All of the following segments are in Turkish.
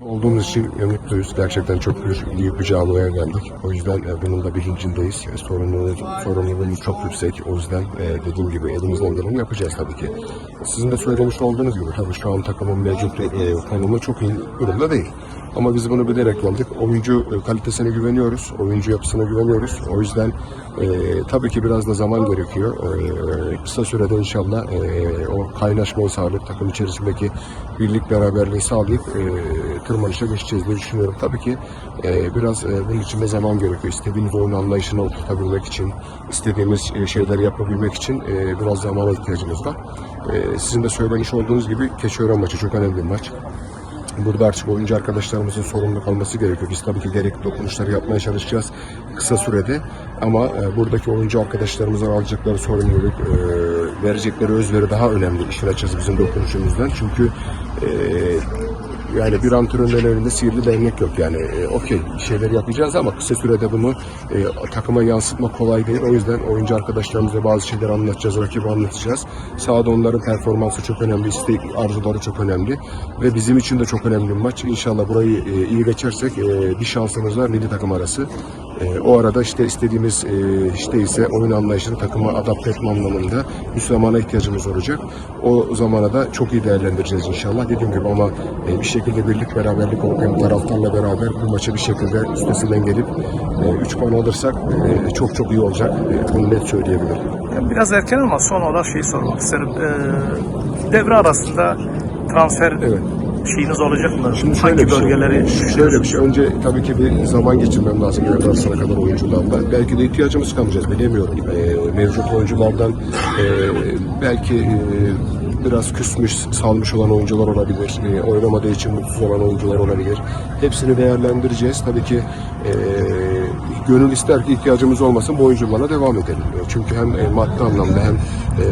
olduğumuz için mutluyuz. Gerçekten çok büyük, bir camiaya geldik. O yüzden e, bunun da bilincindeyiz. E, sorumluluğumuz, sorumluluğumuz çok yüksek. O yüzden e, dediğim gibi elimizden geleni yapacağız tabii ki. Sizin de söylemiş olduğunuz gibi tabii şu an takımın mevcut konumu çok iyi durumda değil. Ama biz bunu bilerek geldik. Oyuncu e, kalitesine güveniyoruz. Oyuncu yapısına güveniyoruz. O yüzden e, tabii ki biraz da zaman gerekiyor. E, kısa sürede inşallah e, o kaynaşmayı sağlayıp takım içerisindeki birlik beraberliği sağlayıp e, tırmanışa geçeceğiz diye düşünüyorum. Tabii ki e, biraz e, bunun için de zaman gerekiyor. İstediğimiz oyun anlayışına oturtabilmek için, istediğimiz e, şeyleri yapabilmek için e, biraz zamana ihtiyacımız var. E, sizin de söylemiş olduğunuz gibi Keçiören maçı çok önemli bir maç. Burada artık oyuncu arkadaşlarımızın sorumlu kalması gerekiyor. Biz tabii ki gerekli dokunuşları yapmaya çalışacağız kısa sürede. Ama e, buradaki oyuncu arkadaşlarımızın alacakları sorumluluk, e, verecekleri özveri daha önemli işin açıkçası bizim dokunuşumuzdan. Çünkü e, yani bir antrenörün elinde sihirli değnek yok yani. E, Okey bir şeyler yapacağız ama kısa sürede bunu e, takıma yansıtmak kolay değil. O yüzden oyuncu arkadaşlarımıza bazı şeyler anlatacağız, rakibi anlatacağız. Sahada onların performansı çok önemli, istek, arzuları çok önemli. Ve bizim için de çok önemli bir maç. İnşallah burayı e, iyi geçersek e, bir şansımız var milli takım arası. E, o arada işte istediğimiz e, işte ise oyun anlayışını takıma adapte etme anlamında bir zamana ihtiyacımız olacak. O zamana da çok iyi değerlendireceğiz inşallah. Dediğim gibi ama e, bir şekilde birlik beraberlik hem taraftarla beraber bu maçı bir şekilde üstesinden gelip 3 puan alırsak e, çok çok iyi olacak. E, bunu net söyleyebilirim. Biraz erken ama son olarak şeyi sormak isterim. Ee, devre arasında transfer Evet. Şeyiniz olacak mı? Şimdi şöyle Hangi bir şey, bölgeleri şöyle bir şey. Önce tabii ki bir zaman geçirmem lazım devre arasına kadar oyuncularla. Belki de ihtiyacımız kalmayacağız bilemiyorum. Ee, mevcut oyunculardan e, belki e, biraz küsmüş, salmış olan oyuncular olabilir. E, oynamadığı için mutsuz olan oyuncular olabilir. Hepsini değerlendireceğiz. Tabii ki e, gönül ister ki ihtiyacımız olmasın bu oyuncularla devam edelim. E, Çünkü hem e, maddi anlamda hem e,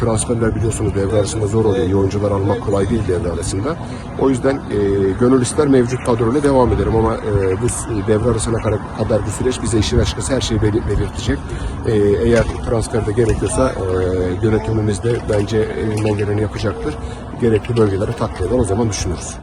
transferler biliyorsunuz devre arasında zor oluyor. İyi oyuncular almak kolay değil devre arasında. O yüzden e, gönül ister mevcut kadroyla devam ederim ama e, bu devre arasına kadar, bu süreç bize işin açıkçası her şeyi belir- belirtecek. E, eğer transferde gerekiyorsa e, yönetimimiz de bence elinden geleni yapacaktır. Gerekli bölgeleri takviye eder o zaman düşünürüz.